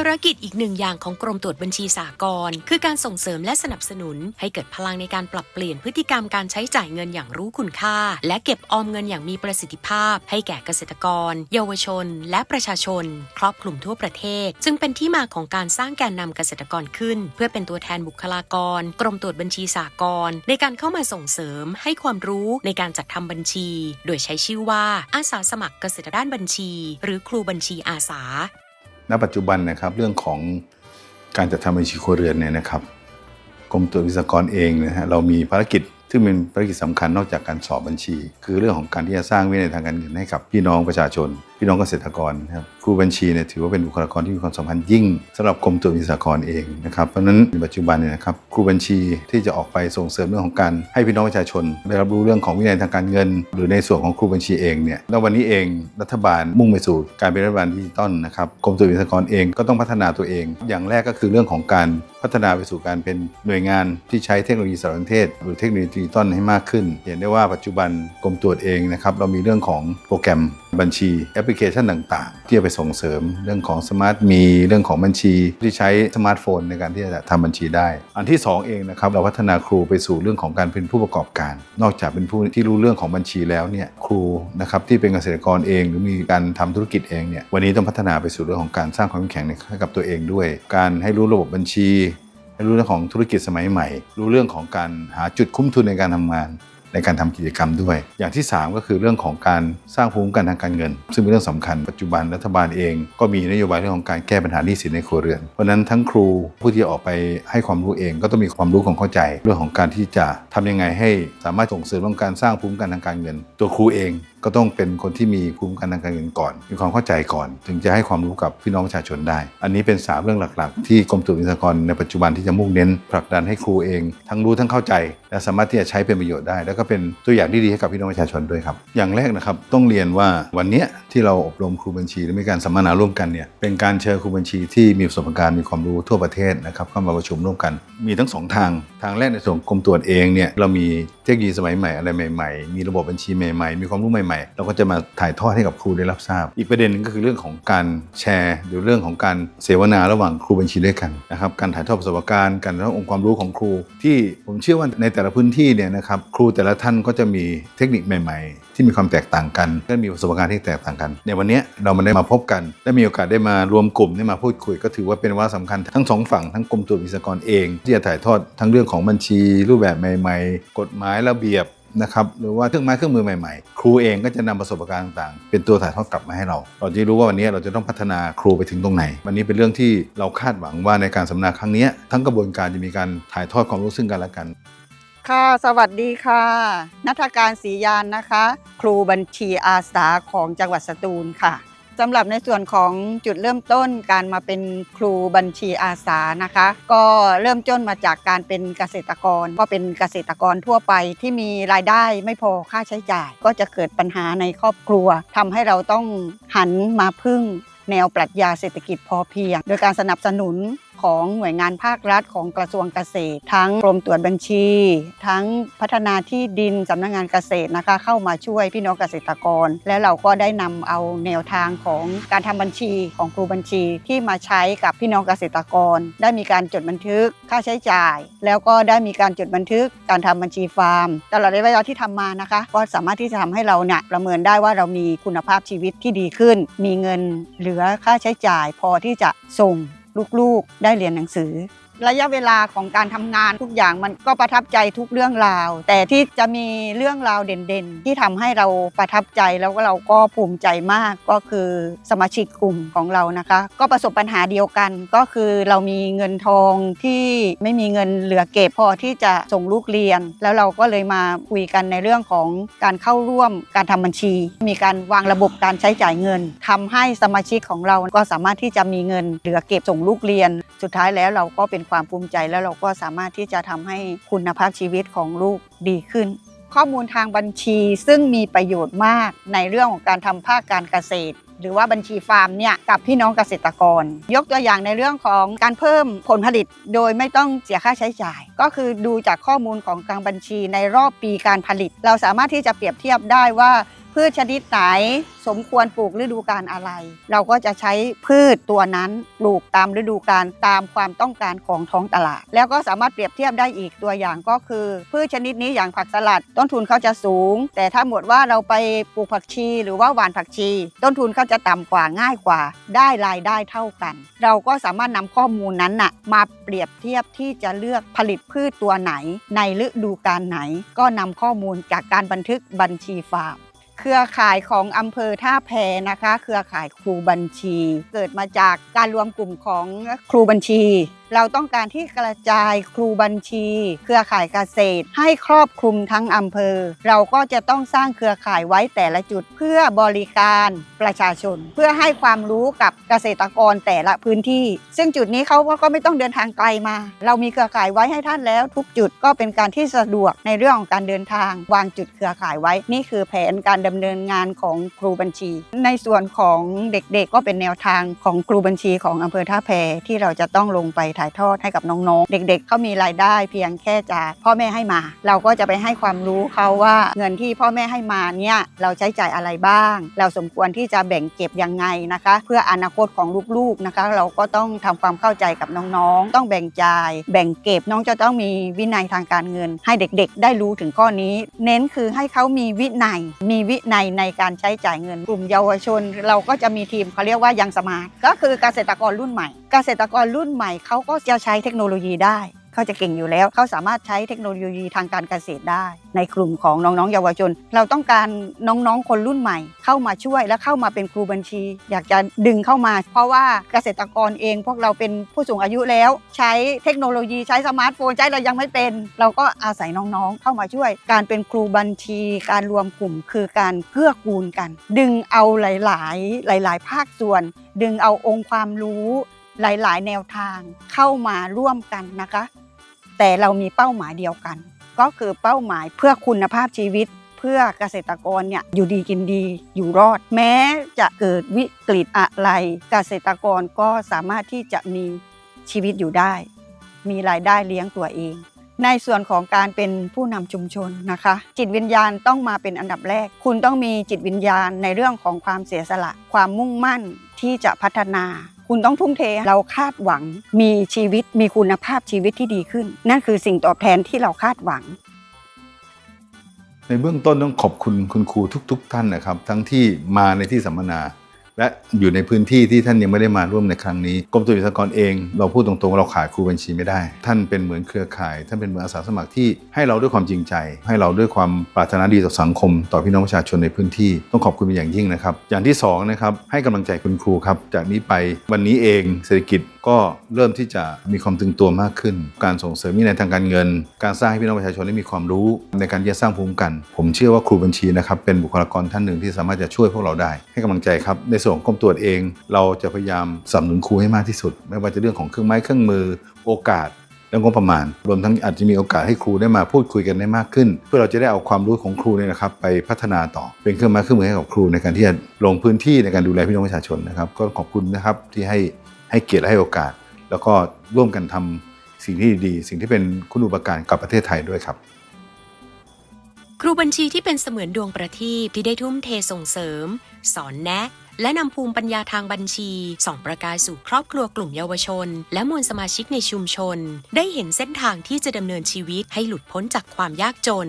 ารกิจอีกหนึ่งอย่างของกรมตรวจบัญชีสากลคือการส่งเสริมและสนับสนุน ให้เกิดพลังในการปรับเปลี่ยนพฤติกรรมการใช้จ่ายเงินอย่างรู้คุณค่า และเก็บออมเงินอย่างมีประสิทธิภาพ ให้แก่เกษตรกร เยาวชน และประชาชน ครอบคลุมทั่วประเทศ จึงเป็นที่มาของการสร้างแกนนำเกษตรกรขึ้น เพื่อเป็นตัวแทนบุคลากร กรมตรวจบัญชีสากลในการเข้ามาส่งเสริม ให้ความรู้ในการจัดทำบัญชี โดยใช้ชื่อว่าอาสาสมัครเกษตรด้านบัญชี หรือครูบัญชีอาสา ณปัจจุบันนะครับเรื่องของการจัดทำบัญชีครัวเรือนเนี่ยนะครับกรมตรวจวิศกรเองนะฮะเรามีภารกิจซึ่งเป็นภารกิจสำคัญนอกจากการสอบบัญชี คือเรื่องของการที่จะสร้างวินัยทางการเงินให้กับพี่น้องประชาชน พี่น้องเกษตรกรนะครับครูบัญชีเนี่ยถือว่าเป็นบุคลากรที่มีความสำคัญยิ่งสำหรับกรมตรวจวิศวกรเองนะครับเพราะฉะนั้นในปัจจุบันเนี่ยนะครับครูบัญชีที่จะออกไปส่งเสริมเรื่องของการให้พี่น้องประชาชน ได้รับรู้เรื่องของวินัยทางการเงิน หรือในส่วนของครูบัญชีเองเนี่ยแล้ววันนี้เองรัฐบาลมุ่งไปสู่การเป็นรัฐบาลดิจิตอลนะครับกรมตรวจวิศวกรเองก็ต้องพัฒนาตัวเอง อย่างแรกก็คือเรื่องของการพัฒนาไปสู่การเป็นหน่วยงานที่ใช้เทคโนโลยีสารสนเทศ หรือเทคโนโลยีดิจิตอลให้มากขึ้น เห็นได้ว่าปัจจุบันกรมตรวจเองนะครับเรามีเรื่องของโปรแกรมบัญชีแอปลิเคชันต่างๆ ที่จะไปส่งเสริมเรื่องของสมาร์ทมีเรื่องของบัญชีที่ใช้สมาร์ทโฟนในการที่จะทำบัญชีได้ อันที่ 2 เองนะครับเราพัฒนาครูไปสู่เรื่องของการเป็นผู้ประกอบการ นอกจากเป็นผู้ที่รู้เรื่องของบัญชีแล้วเนี่ยครูนะครับที่เป็นเกษตรกรเอง หรือมีการทำธุรกิจเองเนี่ยวันนี้ต้องพัฒนาไปสู่เรื่องของการสร้างความเข้มแข็งให้กับตัวเองด้วย การให้รู้ระบบบัญชีให้รู้เรื่องของธุรกิจสมัยใหม่ รู้เรื่องของการหาจุดคุ้มทุนในการทำงาน ในการทำกิจกรรมด้วย อย่างที่ 3 ก็คือเรื่องของการสร้างภูมิคุ้มกันทางการเงิน ซึ่งเป็นเรื่องสำคัญปัจจุบันรัฐบาลเองก็มีนโยบายเรื่องของการแก้ปัญหาหนี้สินในครัวเรือน เพราะนั้นทั้งครูผู้ที่ออกไปให้ความรู้เองก็ต้องมีความรู้ของเข้าใจ เรื่องของการที่จะทำยังไงให้สามารถส่งเสริมเรื่องการสร้างภูมิคุ้มกันทางการเงิน ตัวครูเองก็ต้องเป็นคนที่มีภูมิคุ้มกันทางการเงินก่อน มีความเข้าใจก่อน ถึงจะให้ความรู้กับพี่น้องประชาชนได้ อันนี้เป็น 3 เรื่องหลัก ๆ ที่กรมตรวจวิศวกรในปัจจุบันที่จะมุ่งเน้นผลักดันให้ครูเอง ทั้งรู้ทั้งเข้าใจ และสามารถที่จะใช้เป็นประโยชน์ได้ แล้วก็เป็นตัวอย่างที่ดีให้กับพี่น้องประชาชนด้วยครับ อย่างแรกนะครับต้องเรียนว่าวันเนี้ยที่เราอบรมครูบัญชีและมีการสัมมนาร่วมกันเนี่ยเป็นการเชิญครูบัญชีที่มีประสบการณ์มีความรู้ทั่วประเทศนะครับเข้ามาประชุมร่วมกัน มีทั้งสองทาง ทางแรกในส่วนกรมตรวจเองเนี่ยเรามีเทคโนโลยีสมัยใหม่อะไรใหม่ ๆ มีระบบบัญชีใหม่ๆ มีความรู้ใหม่ๆ เราก็จะมาถ่ายทอดให้กับครูได้รับทราบ อีกประเด็นหนึงก็คือเรื่องของการแชร์หรือเรื่องของการเสวนาระหว่างครูบัญชีด้วยกันนะครับการถ่ายทอดประสบการณ์การถ่ายทอดองค์ความรู้ของครู ที่ผมเชื่อว่าในแต่ละพื้นที่เนี่ยนะครับครูแต่ละท่านก็จะมีเทคนิคใหม่ ๆ ที่มีความแตกต่างกันและมีประสบการณ์ที่แตกต่างกันในวันนี้เรามาได้มาพบกันได้มีโอกาสได้มารวมกลุ่มได้มาพูดคุย ก็ถือว่าเป็นวาระสำคัญทั้งสองฝั่งทั้งกรมตรวจวิศกรเอง ที่จะถ่ายทอดทั้งเรื่องของบัญชีรูปแบบใหม่ ๆ กฎหมายระเบียบ นะครับหรือว่าเครื่องไม้เครื่องมือใหม่ๆ ครูเองก็จะนำประสบการณ์ต่างๆ เป็นตัวถ่ายทอดกลับมาให้เรา เราจะรู้ว่าวันนี้เราจะต้องพัฒนาครูไปถึงตรงไหน วันนี้เป็นเรื่องที่เราคาดหวังว่าในการสัมมนาครั้งนี้ทั้งกระบวนการจะมีการถ่ายทอดความรู้ซึ่งกันและกัน ค่ะ สวัสดีค่ะ นัฐการศรียานนะคะ ครูบัญชีอาสาของจังหวัดสตูลค่ะ สำหรับในส่วนของจุดเริ่มต้นการมาเป็นครูบัญชีอาสานะคะ ก็เริ่มต้นมาจากการเป็นเกษตรกร ก็เป็นเกษตรกรทั่วไปที่มีรายได้ไม่พอค่าใช้จ่าย ก็จะเกิดปัญหาในครอบครัวทำให้เราต้องหันมาพึ่งแนวปรัชญาเศรษฐกิจพอเพียง โดยการสนับสนุน ของหน่วยงานภาครัฐของกระทรวงเกษตร ทั้งกรมตรวจบัญชี ทั้งพัฒนาที่ดินสำนักงานเกษตรนะคะเข้ามาช่วยพี่น้องเกษตรกร และเราก็ได้นำเอาแนวทางของการทำบัญชีของครูบัญชีที่มาใช้กับพี่น้องเกษตรกร ได้มีการจดบันทึกค่าใช้จ่าย แล้วก็ได้มีการจดบันทึกการทำบัญชีฟาร์มตลอดระยะเวลาที่ทำมานะคะก็สามารถที่จะทำให้เราเนี่ยประเมินได้ว่าเรามีคุณภาพชีวิตที่ดีขึ้น มีเงินเหลือค่าใช้จ่ายพอที่จะส่ง ลูกๆได้เรียนหนังสือ ระยะเวลาของการทำงานทุกอย่างมันก็ประทับใจทุกเรื่องราว แต่ที่จะมีเรื่องราวเด่นๆ ที่ทำให้เราประทับใจแล้วก็เราก็ภูมิใจมากก็คือสมาชิกกลุ่มของเรานะคะ ก็ประสบปัญหาเดียวกัน ก็คือเรามีเงินทองที่ไม่มีเงินเหลือเก็บพอที่จะส่งลูกเรียน แล้วเราก็เลยมาคุยกันในเรื่องของการเข้าร่วมการทำบัญชี มีการวางระบบการใช้จ่ายเงินทำให้สมาชิกของเราก็สามารถที่จะมีเงินเหลือเก็บส่งลูกเรียน สุดท้ายแล้วเราก็เป็นความภูมิใจ แล้วเราก็สามารถที่จะทำให้คุณภาพชีวิตของลูกดีขึ้น ข้อมูลทางบัญชีซึ่งมีประโยชน์มากในเรื่องของการทำภาคการเกษตร หรือว่าบัญชีฟาร์มเนี่ยกับพี่น้องเกษตรกร ยกตัวอย่างในเรื่องของการเพิ่มผลผลิตโดยไม่ต้องเสียค่าใช้จ่าย ก็คือดูจากข้อมูลของทางบัญชีในรอบปีการผลิต เราสามารถที่จะเปรียบเทียบได้ว่า พืชชนิดไหนสมควรปลูกฤดูกาลอะไร เราก็จะใช้พืชตัวนั้นปลูกตามฤดูกาลตามความต้องการของท้องตลาด แล้วก็สามารถเปรียบเทียบได้อีกตัวอย่างก็คือ พืชชนิดนี้อย่างผักสลัด ต้นทุนเขาจะสูง แต่ถ้าหมดว่าเราไปปลูกผักชี หรือว่าหว่านผักชี ต้นทุนเขาจะต่ำกว่าง่ายกว่า ได้รายได้เท่ากัน เราก็สามารถนำข้อมูลนั้นน่ะมาเปรียบเทียบที่จะเลือกผลิตพืชตัวไหน ในฤดูกาลไหน ก็นำข้อมูลจากการบันทึกบัญชีฟาร์ม เครือข่ายของอำเภอท่าแพนะคะ เครือข่ายครูบัญชี เกิดมาจากการรวมกลุ่มของครูบัญชี เราต้องการที่กระจายครูบัญชี เครือข่ายเกษตร ให้ครอบคลุมทั้งอำเภอ เราก็จะต้องสร้างเครือข่ายไว้แต่ละจุดเพื่อบริการประชาชน เพื่อให้ความรู้กับเกษตรกรแต่ละพื้นที่ ซึ่งจุดนี้เขาก็ไม่ต้องเดินทางไกลมา เรามีเครือข่ายไว้ให้ท่านแล้ว ทุกจุดก็เป็นการที่สะดวกในเรื่องของการเดินทาง วางจุดเครือข่ายไว้นี่คือแผนการดำเนินงานของครูบัญชี ในส่วนของเด็กๆก็เป็นแนวทางของครูบัญชีของอำเภอท่าแพที่เราจะต้องลงไปถ่ายทอดให้กับน้องๆ เด็กๆเขามีรายได้เพียงแค่จากพ่อแม่ให้มา เราก็จะไปให้ความรู้เขาว่าเงินที่พ่อแม่ให้มาเนี่ยเราใช้จ่ายอะไรบ้าง เราสมควรที่จะแบ่งเก็บยังไงนะคะ เพื่ออนาคตของลูกๆนะคะ เราก็ต้องทำความเข้าใจกับน้องๆ ต้องแบ่งจ่าย แบ่งเก็บน้องจะต้องมีวินัยทางการเงิน ให้เด็กๆ ได้รู้ถึงข้อนี้ เน้นคือให้เขามีวินัย มีวินัยในการใช้จ่ายเงิน กลุ่มเยาวชน เราก็จะมีทีมเขาเรียกว่ายังสมาร์ทก็คือเกษตรกรรุ่นใหม่ เกษตรกรรุ่นใหม่เขาก็จะใช้เทคโนโลยีได้ เขาจะเก่งอยู่แล้ว เขาสามารถใช้เทคโนโลยีทางการเกษตรได้ ในกลุ่มของน้องๆ เยาวชน เราต้องการน้องๆ คนรุ่นใหม่ เข้ามาช่วยและเข้ามาเป็นครูบัญชี อยากจะดึงเข้ามา เพราะว่าเกษตรกรเอง พวกเราเป็นผู้สูงอายุแล้ว ใช้เทคโนโลยีใช้สมาร์ทโฟนใช้เรายังไม่เป็น เราก็อาศัยน้องๆ เข้ามาช่วย การเป็นครูบัญชี การรวมกลุ่ม คือการเกื้อกูลกัน ดึงเอาหลาย ๆ หลาย ๆ ภาคส่วน ดึงเอาองค์ความรู้ หลายๆ แนวทางเข้ามาร่วมกันนะคะ แต่เรามีเป้าหมายเดียวกัน ก็คือเป้าหมายเพื่อคุณภาพชีวิต เพื่อเกษตรกรเนี่ยอยู่ดีกินดีอยู่รอด แม้จะเกิดวิกฤตอะไร เกษตรกรก็สามารถที่จะมีชีวิตอยู่ได้ มีรายได้เลี้ยงตัวเอง ในส่วนของการเป็นผู้นำชุมชนนะคะ จิตวิญญาณต้องมาเป็นอันดับแรก คุณต้องมีจิตวิญญาณในเรื่องของความเสียสละ ความมุ่งมั่นที่จะพัฒนา คุณต้องทุ่มเท เราคาดหวังมีชีวิตมีคุณภาพชีวิตที่ดีขึ้น นั่นคือสิ่งตอบแทนที่เราคาดหวัง ในเบื้องต้นต้องขอบคุณคุณครูทุก ๆ ท่านนะครับ ทั้งที่มาในที่สัมมนา และอยู่ในพื้นที่ที่ท่านยังไม่ได้มาร่วมในครั้งนี้กรมตัววิศวกรเอง เราพูดตรงๆว่าเราขายครูบัญชีไม่ได้ ท่านเป็นเหมือนเครือข่าย ท่านเป็นเหมือนอาสาสมัครที่ให้เราด้วยความจริงใจ ให้เราด้วยความปรารถนาดีต่อสังคม ต่อพี่น้องประชาชนในพื้นที่ต้องขอบคุณเป็นอย่างยิ่งนะครับ อย่างที่สองนะครับให้กำลังใจคุณครูครับจากนี้ไปวันนี้เองเศรษฐกิจก็เริ่มที่จะมีความตึงตัวมากขึ้น การส่งเสริมวินัยทางการเงิน การสร้างให้พี่น้องประชาชนได้มีความรู้ ในการที่จะสร้างภูมิคุ้มกัน ผมเชื่อว่าครูบัญชีนะครับเป็นบุคลากรท่านหนึ่งที่สามารถจะช่วยพวกเราได้ ให้กำลังใจครับ ในส่วนของกรมตรวจเอง เราจะพยายามสนับสนุนครูให้มากที่สุด ไม่ว่าจะเรื่องของเครื่องไม้เครื่องมือโอกาสและงบประมาณ รวมทั้งอาจจะมีโอกาสให้ครูได้มาพูดคุยกันได้มากขึ้น เพื่อเราจะได้เอาความรู้ของครูเนี่ยนะครับไปพัฒนาต่อเป็นเครื่องไม้เครื่องมือให้กับครูในการที่จะลงพื้นที่ในการดูแลพี่น้องประชาชนนะครับ ก็ขอบคุณนะครับที่ให้ ให้เกียรติและให้โอกาส แล้วก็ร่วมกันทำสิ่งที่ดี สิ่งที่เป็นคุณูปการกับประเทศไทยด้วยครับ ครูบัญชีที่เป็นเสมือนดวงประทีปที่ได้ทุ่มเทส่งเสริม สอนแนะ และนำภูมิปัญญาทางบัญชี ส่องประกายสู่ครอบครัวกลุ่มเยาวชน และมวลสมาชิกในชุมชน ได้เห็นเส้นทางที่จะดำเนินชีวิตให้หลุดพ้นจากความยากจน